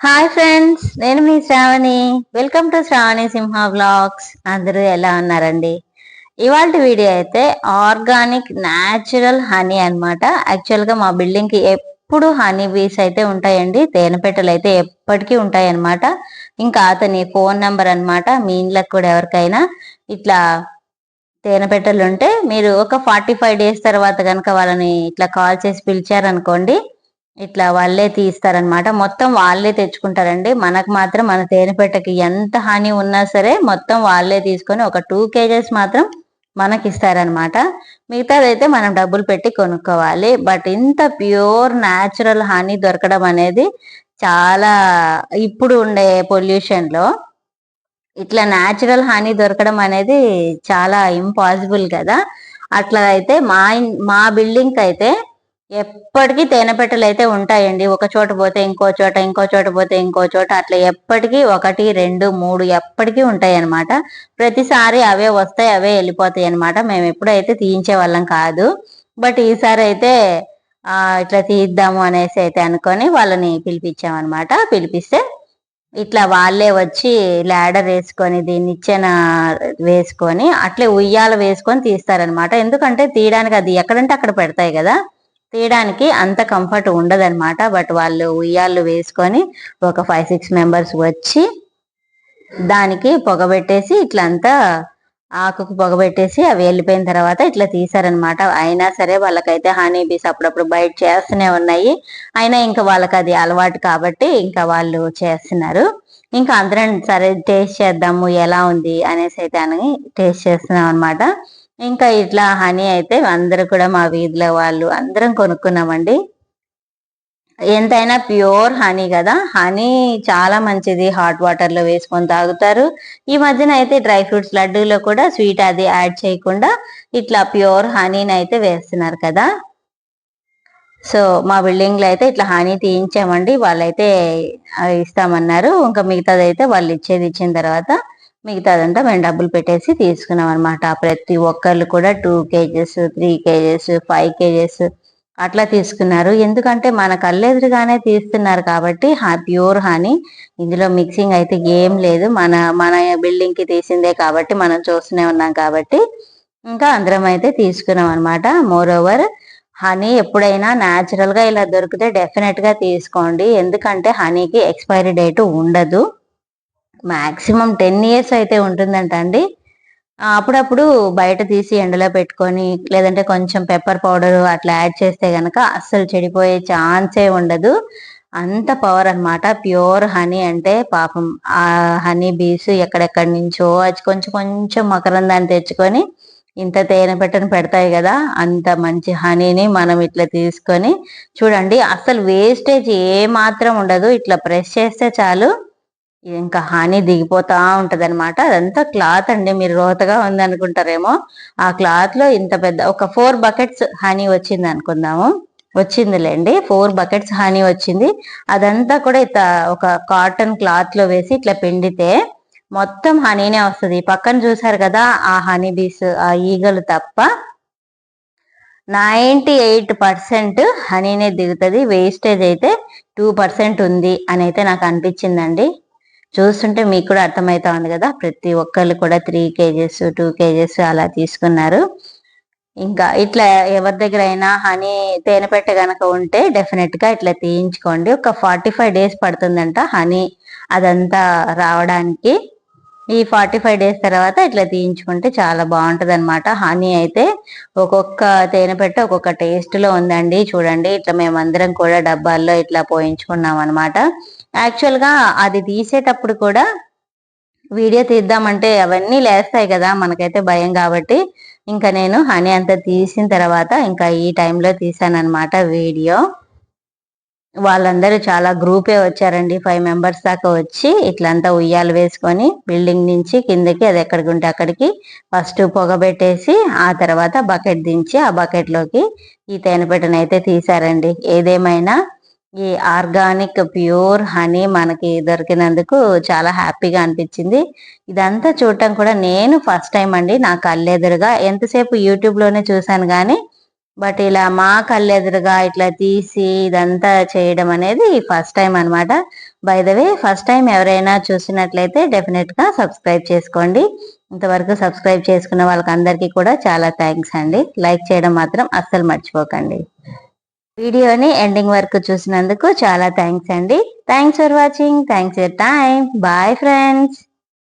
Hi friends నేను మీ Shravani. Welcome to Shravani Simha blogs అందరూ ఎలా ఉన్నారండి? ఇవాళ వీడియో అయితే ఆర్గానిక్ న్యాచురల్ హనీ అనమాట యాక్చువల్గా మా బిల్డింగ్కి ఎప్పుడు హనీ బీస్ అయితే ఉంటాయండి తేనెపెట్టలు అయితే ఎప్పటికీ ఉంటాయి అనమాట ఇంకా అతని ఫోన్ నెంబర్ అనమాట మీ ఇంట్లోకి కూడా ఎవరికైనా. ఇట్లా తేనెపెట్టలు ఉంటే మీరు ఒక ఫార్టీ ఫైవ్ డేస్ తర్వాత కనుక వాళ్ళని ఇట్లా కాల్ చేసి పిలిచారనుకోండి ఇట్లా వాళ్ళే తీస్తారనమాట మొత్తం వాళ్ళే తెచ్చుకుంటారండి. మనకు మాత్రం మన తేనెపెట్టకి ఎంత హాని ఉన్నా సరే మొత్తం వాళ్ళే తీసుకొని ఒక టూ కేజెస్ మాత్రం మనకి ఇస్తారనమాట మిగతాదైతే మనం డబ్బులు పెట్టి కొనుక్కోవాలి. బట్ ఇంత ప్యూర్ న్యాచురల్ హాని దొరకడం అనేది చాలా ఇప్పుడు ఉండే పొల్యూషన్లో ఇట్లా న్యాచురల్ హాని దొరకడం అనేది చాలా ఇంపాసిబుల్ కదా. అట్లా అయితే మా మా బిల్డింగ్కి అయితే ఎప్పటికీ తేనెపెట్టలు అయితే ఉంటాయండి. ఒక చోట పోతే ఇంకో చోట ఇంకో చోట పోతే ఇంకో చోట అట్లా ఎప్పటికీ ఒకటి రెండు మూడు ఎప్పటికీ ఉంటాయి అనమాట ప్రతిసారి అవే వస్తాయి అవే వెళ్ళిపోతాయి అనమాట మేము ఎప్పుడైతే తీయించే వాళ్ళం కాదు. బట్ ఈసారి అయితే ఆ ఇట్లా తీద్దాము అనేసి అయితే అనుకొని వాళ్ళని పిలిపించామన్నమాట. పిలిపిస్తే ఇట్లా వాళ్ళే వచ్చి లాడర్ వేసుకొని దీన్ని ఇచ్చిన వేసుకొని అట్లే ఉయ్యాల వేసుకొని తీస్తారనమాట ఎందుకంటే తీయడానికి అది ఎక్కడంటే అక్కడ పెడతాయి కదా. తీయడానికి అంత కంఫర్ట్ ఉండదన్నమాట. బట్ వాళ్ళు ఉయ్యాళ్ళు వేసుకొని ఒక ఫైవ్ సిక్స్ మెంబర్స్ వచ్చి దానికి పొగబెట్టేసి ఇట్లా అంతా ఆకుకు పొగబెట్టేసి అవి వెళ్ళిపోయిన తర్వాత ఇట్లా తీసారనమాట అయినా సరే వాళ్ళకైతే హనీ బీస్ అప్పుడప్పుడు బయట చేస్తూనే ఉన్నాయి. అయినా ఇంకా వాళ్ళకి అది అలవాటు కాబట్టి ఇంకా వాళ్ళు చేస్తున్నారు. ఇంకా అందరం సరే టేస్ట్ చేద్దాము ఎలా ఉంది అనేసి అయితే అని టేస్ట్ చేస్తున్నాం అనమాట ఇంకా ఇట్లా హనీ అయితే అందరూ కూడా మా వీధిలో వాళ్ళు అందరం కొనుక్కున్నామండి. ఎంతైనా ప్యూర్ హనీ కదా. హనీ చాలా మంచిది. హాట్ వాటర్లో వేసుకొని తాగుతారు. ఈ మధ్యన అయితే డ్రై ఫ్రూట్స్ లడ్డూలో కూడా స్వీట్ అది యాడ్ చేయకుండా ఇట్లా ప్యూర్ హనీని అయితే వేస్తున్నారు కదా. సో మా బిల్డింగ్లో అయితే ఇట్లా హనీ తీయించామండి. వాళ్ళైతే ఇస్తామన్నారు. ఇంకా మిగతాది అయితే వాళ్ళు ఇచ్చేది ఇచ్చిన తర్వాత మిగతాదంతా మేము డబ్బులు పెట్టేసి తీసుకున్నాం అనమాట ప్రతి ఒక్కళ్ళు కూడా two kgs three kgs five kgs అట్లా తీసుకున్నారు. ఎందుకంటే మన కళ్ళెదురుగానే తీస్తున్నారు కాబట్టి ప్యూర్ హనీ. ఇందులో మిక్సింగ్ అయితే ఏం లేదు. మన మన బిల్డింగ్కి తీసిందే కాబట్టి మనం చూస్తూనే ఉన్నాం కాబట్టి ఇంకా అందరం అయితే తీసుకున్నాం అనమాట మోర్ ఓవర్ హనీ ఎప్పుడైనా న్యాచురల్గా ఇలా దొరికితే డెఫినెట్గా తీసుకోండి. ఎందుకంటే హనీకి ఎక్స్పైరీ డేట్ ఉండదు. మ్యాక్సిమం టెన్ ఇయర్స్ అయితే ఉంటుందంట అండి. అప్పుడప్పుడు బయట తీసి ఎండలో పెట్టుకొని లేదంటే కొంచెం పెప్పర్ పౌడర్ అట్లా యాడ్ చేస్తే గనక అస్సలు చెడిపోయే ఛాన్సే ఉండదు. అంత పవర్ అనమాట ప్యూర్ హనీ అంటే పాపం ఆ హనీ బీస్ ఎక్కడెక్కడి నుంచో అది కొంచెం కొంచెం మకరందాన్ని తెచ్చుకొని ఇంత తేనె పెట్టని పెడతాయి కదా అంత మంచి హనీని మనం ఇట్లా తీసుకొని చూడండి. అసలు వేస్టేజ్ ఏ మాత్రం ఉండదు. ఇట్లా ప్రెస్ చేస్తే చాలు. ఇంకా హాని దిగిపోతా ఉంటది అనమాట అదంతా క్లాత్ అండి. మీరు రోతగా ఉంది అనుకుంటారేమో ఆ క్లాత్లో ఇంత పెద్ద ఒక ఫోర్ బకెట్స్ హనీ వచ్చింది అనుకుందాము. వచ్చిందిలేండి. ఫోర్ బకెట్స్ హనీ వచ్చింది. అదంతా కూడా ఇత ఒక కాటన్ క్లాత్లో వేసి ఇట్లా పిండితే మొత్తం హనీనే వస్తుంది. పక్కన చూసారు కదా ఆ హనీ బీస్ ఆ ఈగలు తప్ప నైంటీ ఎయిట్ పర్సెంట్ హనీనే దిగుతుంది. వేస్టేజ్ అయితే టూ పర్సెంట్ ఉంది అని అయితే నాకు అనిపించిందండి. చూస్తుంటే మీకు కూడా అర్థమవుతా ఉంది కదా? ప్రతి ఒక్కళ్ళు కూడా త్రీ కేజెస్ టూ కేజెస్ అలా తీసుకున్నారు. ఇంకా ఇట్లా ఎవరి దగ్గర అయినా హనీ తేనె పెట్ట కనుక ఉంటే డెఫినెట్గా ఇట్లా తీయించుకోండి. ఒక ఫార్టీ ఫైవ్ డేస్ పడుతుందంట హనీ అదంతా రావడానికి. ఈ ఫార్టీ ఫైవ్ డేస్ తర్వాత ఇట్లా తీయించుకుంటే చాలా బాగుంటుంది అనమాట హనీ అయితే ఒక్కొక్క తేనె పెట్ట ఒక్కొక్క టేస్ట్లో ఉందండి. చూడండి ఇట్లా మేమందరం కూడా డబ్బాల్లో ఇట్లా పోయించుకున్నాం అనమాట యాక్చువల్గా అది తీసేటప్పుడు కూడా వీడియో తీద్దామంటే అవన్నీ లేస్తాయి కదా మనకైతే భయం కాబట్టి. ఇంకా నేను హనీ అంతా తీసిన తర్వాత ఇంకా ఈ టైంలో తీసాను అనమాట వీడియో. వాళ్ళందరూ చాలా గ్రూపే వచ్చారండి. ఫైవ్ మెంబర్స్ దాకా వచ్చి ఇట్లంతా ఉయ్యాలు వేసుకొని బిల్డింగ్ నుంచి కిందకి అది ఎక్కడికి ఉంటే అక్కడికి ఫస్ట్ పొగబెట్టేసి ఆ తర్వాత బకెట్ దించి ఆ బకెట్లోకి ఈ తేనెపెట్టను అయితే తీశారండి. ఏదేమైనా ఈ ఆర్గానిక్ ప్యూర్ హనీ మనకి దొరికినందుకు చాలా హ్యాపీగా అనిపించింది. ఇదంతా చూడటం కూడా నేను ఫస్ట్ టైం అండి. నా కళ్ళెదురుగా ఎంతసేపు యూట్యూబ్లోనే చూశాను చూసాను కానీ బట్ ఇలా మా కళ్ళెదురుగా ఇట్లా తీసి ఇదంతా చేయడం అనేది ఫస్ట్ టైం అనమాట by the way first time ఎవరైనా చూసినట్లయితే డెఫినెట్గా సబ్స్క్రైబ్ చేసుకోండి. ఇంతవరకు సబ్స్క్రైబ్ చేసుకున్న వాళ్ళకి అందరికీ కూడా చాలా థ్యాంక్స్ అండి. లైక్ చేయడం మాత్రం అస్సలు మర్చిపోకండి. వీడియోని ఎండింగ్ వరకు చూసినందుకు చాలా థ్యాంక్స్ అండి. Thanks for watching thanks for time bye friends